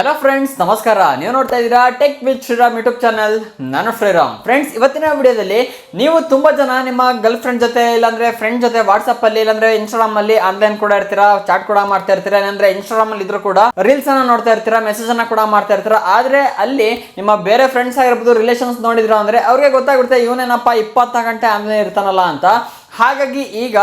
Hello friends ನಮಸ್ಕಾರ. ನೀವು ನೋಡ್ತಾ ಇದ್ದೀರಾ tech with Sriram YouTube channel ನಾನು ಶ್ರೀರಾಮ್. ಫ್ರೆಂಡ್ಸ್ ಇವತ್ತಿನ ವಿಡಿಯೋದಲ್ಲಿ ನೀವು ತುಂಬ ಜನ ನಿಮ್ಮ ಗರ್ಲ್ ಫ್ರೆಂಡ್ ಜೊತೆ ಇಲ್ಲಾಂದ್ರೆ ಫ್ರೆಂಡ್ ಜೊತೆ ಇಲ್ಲಾಂದ್ರೆ ಇನ್ಸ್ಟಾಗ್ರಾಮ್ ಅಲ್ಲಿ ಆನ್ಲೈನ್ ಕೂಡ ಇರ್ತೀರಾ ಚಾಟ್ ಕೂಡ ಮಾಡ್ತಾ ಇರ್ತೀರಾ ಇನ್ಸ್ಟಾಗ್ರಾಮ್ ಅಲ್ಲಿ ಇದ್ರು ಕೂಡ ರೀಲ್ಸ್ ಅನ್ನ ನೋಡ್ತಾ ಇರ್ತೀರಾ ಮೆಸೇಜ್ ಅನ್ನ ಕೂಡ ಮಾಡ್ತಾ ಇರ್ತೀರಾ. ಆದ್ರೆ ಅಲ್ಲಿ ನಿಮ್ಮ ಬೇರೆ ಫ್ರೆಂಡ್ಸ್ ಆಗಿರ್ಬೋದು ರಿಲೇಷನ್ಸ್ ನೋಡಿದ್ರು ಅಂದ್ರೆ ಅವ್ರಿಗೆ ಗೊತ್ತಾಗುತ್ತೆ ಇವನೇನಪ್ಪ ಇಪ್ಪತ್ತ ಗಂಟೆ ಆನ್ಲೈನ್ ಇರ್ತಾನಲ್ಲ ಅಂತ. ಹಾಗಾಗಿ ಈಗ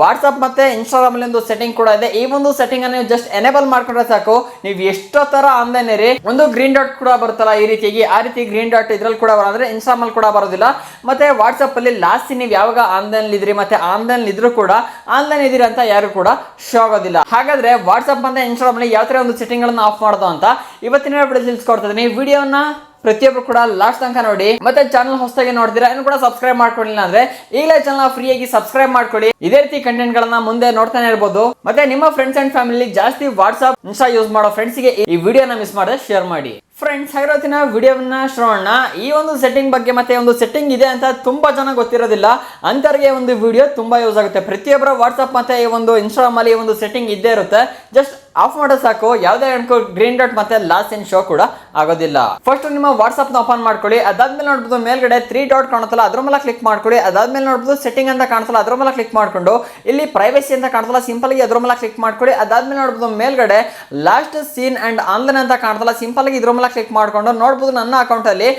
ವಾಟ್ಸಪ್ ಮತ್ತೆ ಇನ್ಸ್ಟಾಗ್ರಾಮ್ ಅಲ್ಲಿ ಒಂದು ಸೆಟ್ಟಿಂಗ್ ಕೂಡ ಇದೆ. ಈ ಒಂದು ಸೆಟ್ಟಿಂಗ್ ಅನ್ನು ಜಸ್ಟ್ ಎನೇಬಲ್ ಮಾಡ್ಕೊಂಡ್ರೆ ಸಾಕು. ನೀವು ಎಷ್ಟೋ ತರ ಆನ್ಲೈನ್ ಇರಿ ಒಂದು ಗ್ರೀನ್ ಡಾಟ್ ಕೂಡ ಬರುತ್ತಲ್ಲ ಈ ರೀತಿಯಾಗಿ. ಆ ರೀತಿ ಗ್ರೀನ್ ಡಾಟ್ ಇದ್ರಲ್ಲಿ ಕೂಡ ಬರೋದ್ರೆ ಇನ್ಸ್ಟಾಗ್ರಾಮ್ ಅಲ್ಲಿ ಕೂಡ ಬರೋದಿಲ್ಲ. ಮತ್ತೆ ವಾಟ್ಸಪ್ ಅಲ್ಲಿ ಲಾಸ್ಟ್ ನೀವು ಯಾವಾಗ ಆನ್ಲೈನ್ ಇದ್ರಿ ಮತ್ತೆ ಆನ್ಲೈನ್ ಇದ್ರೂ ಕೂಡ ಆನ್ಲೈನ್ ಇದೀರಿ ಅಂತ ಯಾರು ಕೂಡ ಶೋ ಆಗೋದಿಲ್ಲ. ಹಾಗಾದ್ರೆ ವಾಟ್ಸಪ್ ಮತ್ತೆ ಇನ್ಸ್ಟಾಗ್ರಾಮ್ ಅಲ್ಲಿ ಯಾವ ತರ ಒಂದು ಸೆಟ್ಟಿಂಗ್ ಗಳನ್ನ ಆಫ್ ಮಾಡೋದು ಅಂತ ಇವತ್ತಿನ ವಿಡಿಯೋ ಇದೀನಿ ವಿಡಿಯೋನ ಪ್ರತಿಯೊಬ್ರು ಕೂಡ ಲಾಸ್ಟ್ ತನಕ ನೋಡಿ. ಮತ್ತೆ ಚಾನಲ್ ಹೊಸದಾಗಿ ನೋಡ್ತೀರಾ, ಇನ್ನು ಕೂಡ ಸಬ್ಸ್ಕ್ರೈಬ್ ಮಾಡ್ಕೊಳ್ಳಿಲ್ಲ ಅಂದ್ರೆ ಈಗಲೇ ಚಾನಲ್ ಫ್ರೀಯಾಗಿ ಸಬ್ಸ್ಕ್ರೈಬ್ ಮಾಡ್ಕೊಳ್ಳಿ. ಇದೇ ರೀತಿ ಕಂಟೆಂಟ್ ಗಳನ್ನ ಮುಂದೆ ನೋಡ್ತಾನೆ ಇರ್ಬೋದು. ಮತ್ತೆ ನಿಮ್ಮ ಫ್ರೆಂಡ್ಸ್ ಅಂಡ್ ಫ್ಯಾಮಿಲಿ ಜಾಸ್ತಿ ವಾಟ್ಸ್ಆಪ್ ಇನ್ಸ್ಟಾ ಯೂಸ್ ಮಾಡೋ ಫ್ರೆಂಡ್ಸ್ಗೆ ಈ ವಿಡಿಯೋನ ಮಿಸ್ ಮಾಡದೆ ಶೇರ್ ಮಾಡಿ. ಫ್ರೆಂಡ್ಸ್ ಹಾಗಿರೋತಿನ ವಿಡಿಯೋವನ್ನ ಶ್ರೋಣ ಈ ಒಂದು ಸೆಟ್ಟಿಂಗ್ ಬಗ್ಗೆ ಮತ್ತೆ ಒಂದು ಸೆಟ್ಟಿಂಗ್ ಇದೆ ಅಂತ ತುಂಬಾ ಜನ ಗೊತ್ತಿರೋದಿಲ್ಲ. ಅಂತವ್ರಿಗೆ ಒಂದು ವಿಡಿಯೋ ತುಂಬಾ ಯೂಸ್ ಆಗುತ್ತೆ. ಪ್ರತಿಯೊಬ್ಬರ ವಾಟ್ಸ್ಆಪ್ ಮತ್ತೆ ಈ ಒಂದು ಇನ್ಸ್ಟಾಗ್ರಾಮ್ ಅಲ್ಲಿ ಒಂದು ಸೆಟ್ಟಿಂಗ್ ಇದ್ದೇ ಇರುತ್ತೆ. ಜಸ್ಟ್ ಆಫ್ ಮಾಡೋ ಸಾಕು. ಯಾವುದೇ ಅನ್ಕೋ ಗ್ರೀನ್ ಡಾಟ್ ಮತ್ತೆ ಲಾಸ್ಟ್ ಇನ್ ಶೋ ಕೂಡ ಆಗೋದಿಲ್ಲ. ಫಸ್ಟ್ ನಿಮ್ಮ ವಾಟ್ಸ್ಆಪ್ನ ಓಪನ್ ಮಾಡ್ಕೊಳ್ಳಿ. ಅದಾದ್ಮೇಲೆ ನೋಡ್ಬೋದು ಮೇಲ್ಗಡೆ ತ್ರೀ ಡಾಟ್ ಕಾಣುತ್ತಲ್ಲ, ಅದ್ರ ಮೇಲೆ ಕ್ಲಿಕ್ ಮಾಡ್ಕೊಳ್ಳಿ. ಅದಾದ್ಮೇಲೆ ನೋಡ್ಬೋದು ಸೆಟ್ಟಿಂಗ್ ಅಂತ ಕಾಣಿಸಲ್ಲ ಅದ್ರ ಮೇಲೆ ಕ್ಲಿಕ್ ಮಾಡ್ಕೊಂಡು, ಇಲ್ಲಿ ಪ್ರೈವಸಿ ಅಂತ ಕಾಣಿಸಲ್ಲ ಸಿಂಪಲ್ ಆಗಿ ಅದ್ರ ಮೇಲೆ ಕ್ಲಿಕ್ ಮಾಡ್ಕೊಳ್ಳಿ. ಅದಾದ್ಮೇಲೆ ನೋಡ್ಬೋದು ಮೇಲ್ಗಡೆ ಲಾಸ್ಟ್ ಸೀನ್ ಅಂಡ್ ಆನ್ಲೈನ್ ಅಂತ ಕಾಣಿಸಲ್ಲ ಸಿಂಪಲ್ ಆಗಿ ಇದ್ರ ಮೇಲೆ ಕ್ಲಿಕ್ ಮಾಡ್ಕೊಂಡು, ನೋಡ್ಬೋದು ನನ್ನ ಅಕೌಂಟ್ ಅಲ್ಲಿ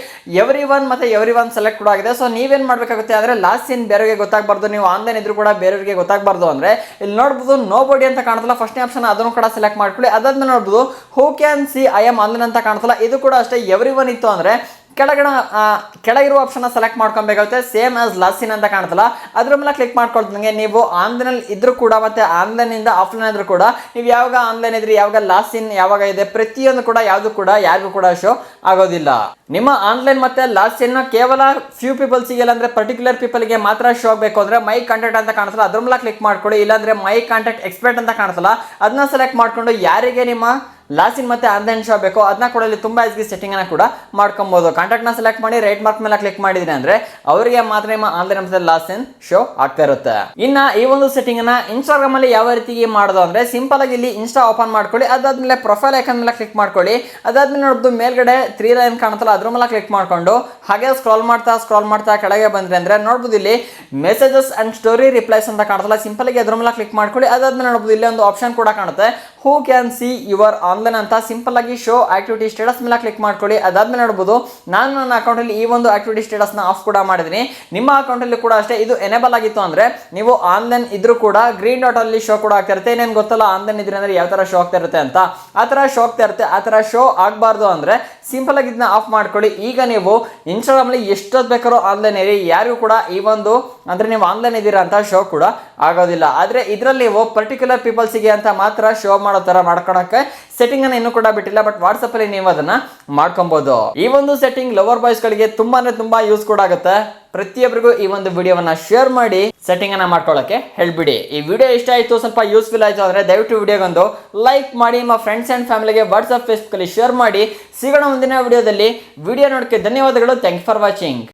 ಎವ್ರಿ ಒನ್ ಮತ್ತೆ ಎವ್ರಿ ಒನ್ ಸೆಲೆಕ್ಟ್ ಕೂಡ ಆಗಿದೆ. ಸೊ ನೀವೇನ್ ಮಾಡ್ಬೇಕಾಗುತ್ತೆ ಅಂದ್ರೆ ಲಾಸ್ಟ್ ಸೀನ್ ಬೇರೆಯವರಿಗೆ ಗೊತ್ತಾಗಬಾರ್ದು, ನೀವು ಆನ್ಲೈನ್ ಇದ್ರು ಕೂಡ ಬೇರೆಯವರಿಗೆ ಗೊತ್ತಾಗಬಾರ್ದು ಅಂದ್ರೆ, ಇಲ್ಲಿ ನೋಡ್ಬೋದು ನೋ ಅಂತ ಕಾಣಿಸಲ್ಲ ಫಸ್ಟ್ ಆಪ್ಷನ್ ಅದನ್ನು ಕೂಡ ಮಾಡ್ಕೊಳ್ಳಿ. ಅದಾದ್ಮೇಲೆ ನೋಡ್ಬೋದು. Who can see I am online ಅಂತ ಕಾಣಿಸಲ್ಲ ಇದು ಕೂಡ ಅಷ್ಟೇ ಎವ್ರಿ ಒನ್ ಇತ್ತು ಅಂದ್ರೆ ಕೆಳಗಡೆ ಕೆಳಗಿರುವ ಆಪ್ಷನ್ ಸೆಲೆಕ್ಟ್ ಮಾಡ್ಕೊಬೇಕಾಗುತ್ತೆ ಸೇಮ್ ಆಸ್ ಲಾಸಿನ್ ಅಂತ ಕಾಣ್ತಲ್ಲ ಅದ್ರ ಮೇಲೆ ಕ್ಲಿಕ್ ಮಾಡ್ಕೊಳ್ತಂಗೆ ನೀವು ಆನ್ಲೈನ್ ಇದ್ರೂ ಕೂಡ ಮತ್ತೆ ಆನ್ಲೈನ್ ಇಂದ ಆಫ್ಲೈನ್ ಆದರೂ ಕೂಡ ನೀವು ಯಾವಾಗ ಆನ್ಲೈನ್ ಇದ್ರಿ, ಯಾವಾಗ ಲಾಸಿನ್ ಯಾವಾಗ ಇದೆ, ಪ್ರತಿಯೊಂದು ಕೂಡ, ಯಾವುದು ಕೂಡ, ಯಾರಿಗೂ ಕೂಡ ಶೋ ಆಗೋದಿಲ್ಲ. ನಿಮ್ಮ ಆನ್ಲೈನ್ ಮತ್ತೆ ಲಾಸ್ಟ್ ಇನ್ ಕೇವಲ ಫ್ಯೂ ಪೀಪಲ್ಸ್ಗೆ ಇಲ್ಲಾಂದ್ರೆ ಪರ್ಟಿಕ್ಯುಲರ್ ಪೀಪಲ್ಗೆ ಮಾತ್ರ ಶೋ ಆಗಬೇಕು ಅಂದ್ರೆ ಮೈ ಕಾಂಟ್ಯಾಕ್ಟ್ ಅಂತ ಕಾಣಿಸಲ್ಲ ಅದ್ರ ಮೇಲೆ ಕ್ಲಿಕ್ ಮಾಡ್ಕೊಳ್ಳಿ. ಇಲ್ಲಾಂದ್ರೆ ಮೈ ಕಾಂಟ್ಯಾಕ್ಟ್ ಎಕ್ಸ್ಪರ್ಟ್ ಅಂತ ಕಾಣಿಸಲ್ಲ ಅದನ್ನ ಸೆಲೆಕ್ಟ್ ಮಾಡ್ಕೊಂಡು ಯಾರಿಗೆ ನಿಮ್ಮ ಲಾಸಿನ್ ಮತ್ತೆ ಆನ್ಲೈನ್ ಶೋ ಬೇಕು ಅದನ್ನ ಕೂಡ ಇಲ್ಲಿ ತುಂಬಾ ಈಸಿ ಸೆಟ್ಟಿಂಗ್ ಅನ್ನ ಕೂಡ ಕಾಂಟ್ಯಾಕ್ಟ್ನ ಸೆಲೆಕ್ಟ್ ಮಾಡಿ ರೈಟ್ ಮಾರ್ಕ್ ಮೇಲೆ ಕ್ಲಿಕ್ ಮಾಡಿದ್ರೆ ಅಂದ್ರೆ, ಅವರಿಗೆ ಮಾತ್ರ ನಿಮ್ಮ ಆನ್ಲೈನ್ ಮತ್ತೆ ಲಾಸಿನ್ ಶೋ ಆಗ್ತಾ ಇರುತ್ತೆ. ಇನ್ನ ಈ ಒಂದು ಸೆಟ್ಟಿಂಗ್ ಅನ್ನ ಇನ್ಸ್ಟಾಗ್ರಾಮ್ ಅಲ್ಲಿ ಯಾವ ರೀತಿ ಮಾಡೋದು ಅಂದ್ರೆ ಸಿಂಪಲ್ ಆಗಿ ಇಲ್ಲಿ ಇನ್ಸ್ಟಾ ಓಪನ್ ಮಾಡ್ಕೊಳ್ಳಿ, ಅದಾದ್ಮೇಲೆ ಪ್ರೊಫೈಲ್ ಐಕನ್ ಮೇಲೆ ಕ್ಲಿಕ್ ಮಾಡ್ಕೊಳ್ಳಿ. ಅದಾದ್ಮೇಲೆ ನೋಡ್ಬೋದು ಮೇಲ್ಗಡೆ ತ್ರೀ ಲೈನ್ ಕಾಣುತ್ತಲ್ಲ, ಅದ್ರ ಮೇಲೆ ಕ್ಲಿಕ್ ಮಾಡ್ಕೊಂಡು, ಹಾಗೆ ಸ್ಕ್ರಾಲ್ ಮಾಡ್ತಾ ಸ್ಕ್ರಾಲ್ ಮಾಡ್ತಾ ಕೆಳಗೆ ಬಂದ್ರೆ ಅಂದ್ರೆ ನೋಡ್ಬೋದು ಇಲ್ಲಿ ಮೆಸೇಜಸ್ ಅಂಡ್ ಸ್ಟೋರಿ ರಿಪ್ಲೈಸ್ ಅಂತ ಕಾಣುತ್ತಲ್ಲ ಸಿಂಪಲ್ ಆಗಿ ಅದ್ರ ಮೇಲೆ ಕ್ಲಿಕ್ ಮಾಡ್ಕೊಳ್ಳಿ. ಅದಾದ್ಮೇಲೆ ನೋಡ್ಬೋದು ಇಲ್ಲಿ ಒಂದು ಆಪ್ಷನ್ ಕೂಡ ಕಾಣುತ್ತೆ. Who can see your online ಅಂತ ಸಿಂಪಲ್ ಆಗಿ ಶೋ ಆಕ್ಟಿವಿಟಿ ಸ್ಟೇಟಸ್ ಮೇಲೆ ಕ್ಲಿಕ್ ಮಾಡ್ಕೊಳ್ಳಿ. ಅದಾದ್ಮೇಲೆ ನೋಡ್ಬೋದು, ನಾನು ನನ್ನ ಅಕೌಂಟಲ್ಲಿ ಈ ಒಂದು ಆಕ್ಟಿವಿಟಿ ಸ್ಟೇಟಸ್ನ ಆಫ್ ಕೂಡ ಮಾಡಿದ್ದೀನಿ. ನಿಮ್ಮ ಅಕೌಂಟಲ್ಲಿ ಕೂಡ ಅಷ್ಟೇ, ಇದು ಎನೇಬಲ್ ಆಗಿತ್ತು ಅಂದ್ರೆ ನೀವು ಆನ್ಲೈನ್ ಇದ್ರೂ ಕೂಡ ಗ್ರೀನ್ ಡಾಟ್ ಅಲ್ಲಿ ಶೋ ಕೂಡ ಆಗ್ತಾ ಇರುತ್ತೆ. ಏನೇನು ಗೊತ್ತಲ್ಲ ಆನ್ಲೈನ್ ಇದ್ರೆ ಅಂದರೆ ಯಾವ ತರ ಶೋ ಆಗ್ತಾ ಇರುತ್ತೆ ಅಂತ. ಆ ಥರ ಶೋ ಆಗ್ತಾ ಇರುತ್ತೆ. ಆ ಥರ ಶೋ ಆಗಬಾರ್ದು ಅಂದ್ರೆ ಸಿಂಪಲ್ ಆಗಿ ಇದನ್ನ ಆಫ್ ಮಾಡ್ಕೊಳ್ಳಿ. ಈಗ ನೀವು ಇನ್ಸ್ಟಾಗ್ರಾಮ್ ಅಲ್ಲಿ ಎಷ್ಟೊತ್ತು ಬೇಕಾರೋ ಆನ್ಲೈನ್ ಇರಿ ಯಾರಿಗೂ ಕೂಡ ಈ ಒಂದು, ಅಂದ್ರೆ ನೀವು ಆನ್ಲೈನ್ ಇದ್ದೀರಾ ಅಂತ ಶೋ ಕೂಡ ಆಗೋದಿಲ್ಲ. ಆದ್ರೆ ಇದರಲ್ಲಿ ನೀವು ಪರ್ಟಿಕ್ಯುಲರ್ ಪೀಪಲ್ಸಿಗೆ ಅಂತ ಮಾತ್ರ ಶೋ ಮಾಡೋ ತರ ಮಾಡ್ಕೊಳಕ್ಕೆ ಸೆಟ್ಟಿಂಗ್ ಅನ್ನ ಇನ್ನೂ ಕೂಡ ಬಿಟ್ಟಿಲ್ಲ ಬಟ್ ವಾಟ್ಸಪ್ಪಲ್ಲಿ ನೀವು ಅದನ್ನ ಮಾಡ್ಕೊಬೋದು. ಈ ಒಂದು ಸೆಟ್ಟಿಂಗ್ ಲವರ್ ಬಾಯ್ಸ್ ಗಳಿಗೆ ತುಂಬಾ ತುಂಬ ತುಂಬಾ ಯೂಸ್ ಕೂಡ ಆಗುತ್ತೆ. ಪ್ರತಿಯೊಬ್ಬರಿಗೂ ಈ ಒಂದು ವಿಡಿಯೋವನ್ನ ಶೇರ್ ಮಾಡಿ ಸೆಟ್ಟಿಂಗ್ ಅನ್ನ ಮಾಡ್ಕೊಳ್ಳೋಕೆ ಹೇಳ್ಬಿಡಿ. ಈ ವಿಡಿಯೋ ಇಷ್ಟ ಆಯ್ತು, ಸ್ವಲ್ಪ ಯೂಸ್ಫುಲ್ ಆಯ್ತು ಅಂದ್ರೆ ದಯವಿಟ್ಟು ವಿಡಿಯೋಗೊಂದು ಲೈಕ್ ಮಾಡಿ, ನಿಮ್ಮ ಫ್ರೆಂಡ್ಸ್ ಅಂಡ್ ಫ್ಯಾಮಿಲಿಗೆ ವಾಟ್ಸ್ಆಪ್ ಫೇಸ್ಬುಕ್ ಅಲ್ಲಿ ಶೇರ್ ಮಾಡಿ. ಸಿಗೋಣ ಮುಂದಿನ ವಿಡಿಯೋದಲ್ಲಿ. ವಿಡಿಯೋ ನೋಡಕ್ಕೆ ಧನ್ಯವಾದಗಳು. Thank for watching